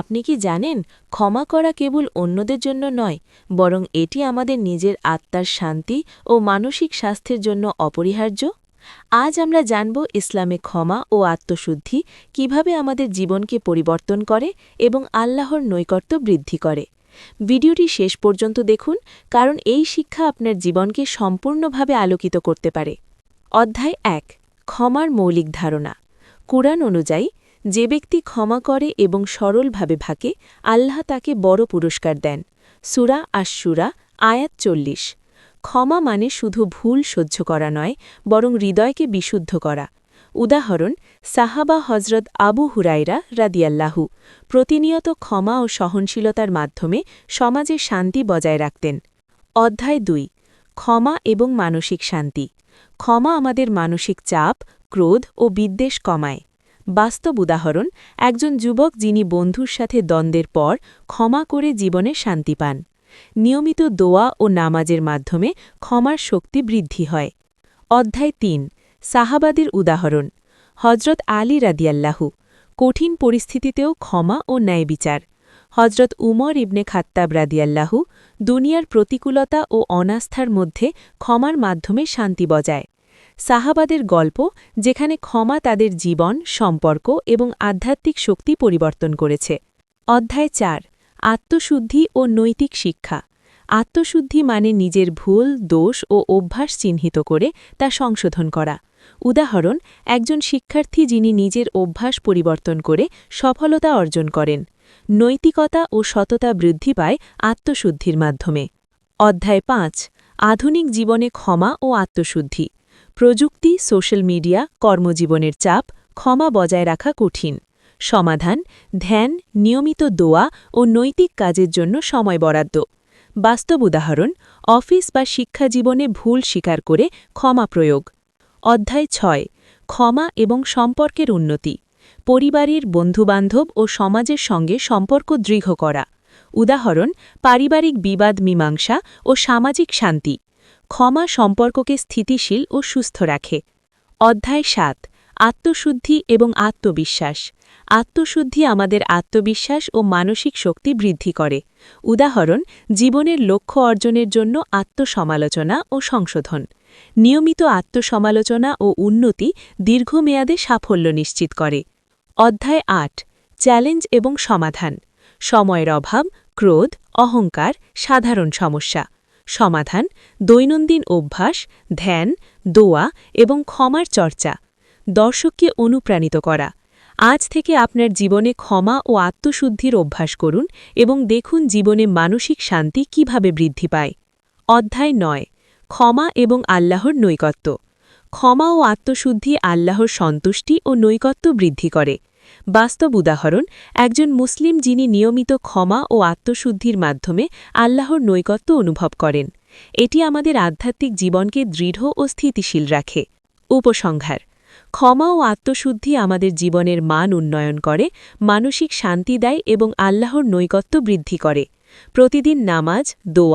আপনি কি জানেন, ক্ষমা করা কেবল অন্যদের জন্য নয়, বরং এটি আমাদের নিজের আত্মার শান্তি ও মানসিক স্বাস্থ্যের জন্য অপরিহার্য? আজ আমরা জানব ইসলামে ক্ষমা ও আত্মশুদ্ধি কীভাবে আমাদের জীবনকে পরিবর্তন করে এবং আল্লাহর নৈকট্য বৃদ্ধি করে। ভিডিওটি শেষ পর্যন্ত দেখুন, কারণ এই শিক্ষা আপনার জীবনকে সম্পূর্ণভাবে আলোকিত করতে পারে। অধ্যায় এক, ক্ষমার মৌলিক ধারণা। কুরআন অনুযায়ী যে ব্যক্তি ক্ষমা করে এবং সরলভাবে ভাকে, আল্লাহ তাকে বড় পুরস্কার দেন। সুরা আশুরা আয়াত চল্লিশ। ক্ষমা মানে শুধু ভুল সহ্য করা নয়, বরং হৃদয়কে বিশুদ্ধ করা। উদাহরণ, সাহাবা হজরত আবু হুরাইরা রাদিয়াল্লাহু প্রতিনিয়ত ক্ষমা ও সহনশীলতার মাধ্যমে সমাজে শান্তি বজায় রাখতেন। অধ্যায় দুই, ক্ষমা এবং মানসিক শান্তি। ক্ষমা আমাদের মানসিক চাপ, ক্রোধ ও বিদ্বেষ কমায়। বাস্তব উদাহরণ, একজন যুবক যিনি বন্ধুর সাথে দ্বন্দ্বের পর ক্ষমা করে জীবনে শান্তি পান। নিয়মিত দোয়া ও নামাজের মাধ্যমে ক্ষমার শক্তি বৃদ্ধি হয়। অধ্যায় তিন, সাহাবাদের উদাহরণ হজরত আলী রাদিয়াল্লাহু, কঠিন পরিস্থিতিতেও ক্ষমা ও ন্যায় বিচার। হজরত উমর ইবনে খাত্তাব রাদিয়াল্লাহু, দুনিয়ার প্রতিকূলতা ও অনাস্থার মধ্যে ক্ষমার মাধ্যমে শান্তি বজায়। সাহাবাদের গল্প, যেখানে ক্ষমা তাদের জীবন, সম্পর্ক এবং আধ্যাত্মিক শক্তি পরিবর্তন করেছে। অধ্যায় চার, আত্মশুদ্ধি ও নৈতিক শিক্ষা। আত্মশুদ্ধি মানে নিজের ভুল, দোষ ও অভ্যাস চিহ্নিত করে তা সংশোধন করা। উদাহরণ, একজন শিক্ষার্থী যিনি নিজের অভ্যাস পরিবর্তন করে সফলতা অর্জন করেন। নৈতিকতা ও সততা বৃদ্ধি পায় আত্মশুদ্ধির মাধ্যমে। অধ্যায় পাঁচ, আধুনিক জীবনে ক্ষমা ও আত্মশুদ্ধি। প্রযুক্তি, সোশ্যাল মিডিয়া, কর্মজীবনের চাপ, ক্ষমা বজায় রাখা কঠিন। সমাধান, ধ্যান, নিয়মিত দোয়া ও নৈতিক কাজের জন্য সময় বরাদ্দ। বাস্তব উদাহরণ, অফিস বা শিক্ষা জীবনে ভুল স্বীকার করে ক্ষমা প্রয়োগ। অধ্যায় ছয়, ক্ষমা এবং সম্পর্কের উন্নতি। পরিবারের বন্ধুবান্ধব ও সমাজের সঙ্গে সম্পর্ক দৃঢ় করা। উদাহরণ, পারিবারিক বিবাদ মীমাংসা ও সামাজিক শান্তি। ক্ষমা সম্পর্ককে স্থিতিশীল ও সুস্থ রাখে। অধ্যায় সাত, আত্মশুদ্ধি এবং আত্মবিশ্বাস। আত্মশুদ্ধি আমাদের আত্মবিশ্বাস ও মানসিক শক্তি বৃদ্ধি করে। উদাহরণ, জীবনের লক্ষ্য অর্জনের জন্য আত্মসমালোচনা ও সংশোধন। নিয়মিত আত্মসমালোচনা ও উন্নতি দীর্ঘমেয়াদে সাফল্য নিশ্চিত করে। অধ্যায় আট, চ্যালেঞ্জ এবং সমাধান। সময়ের অভাব, ক্রোধ, অহংকার, সাধারণ সমস্যা। সমাধান, দৈনন্দিন অভ্যাস, ধ্যান, দোয়া এবং ক্ষমার চর্চা। দর্শককে অনুপ্রাণিত করা। আজ থেকে আপনার জীবনে ক্ষমা ও আত্মশুদ্ধির অভ্যাস করুন এবং দেখুন জীবনে মানসিক শান্তি কীভাবে বৃদ্ধি পায়। অধ্যায় নয়, ক্ষমা এবং আল্লাহর নৈকত্য। ক্ষমা ও আত্মশুদ্ধি আল্লাহর সন্তুষ্টি ও নৈকত্য বৃদ্ধি করে। বাস্তব উদাহরণ, একজন মুসলিম যিনি নিয়মিত ক্ষমা ও আত্মশুদ্ধির মাধ্যমে আল্লাহর নৈকত্য অনুভব করেন। এটি আমাদের আধ্যাত্মিক জীবনকে দৃঢ় ও স্থিতিশীল রাখে। উপসংহার, ক্ষমা ও আত্মশুদ্ধি আমাদের জীবনের মান উন্নয়ন করে, মানসিক শান্তি দেয় এবং আল্লাহর নৈকত্য বৃদ্ধি করে। প্রতিদিন নামাজ, দোয়া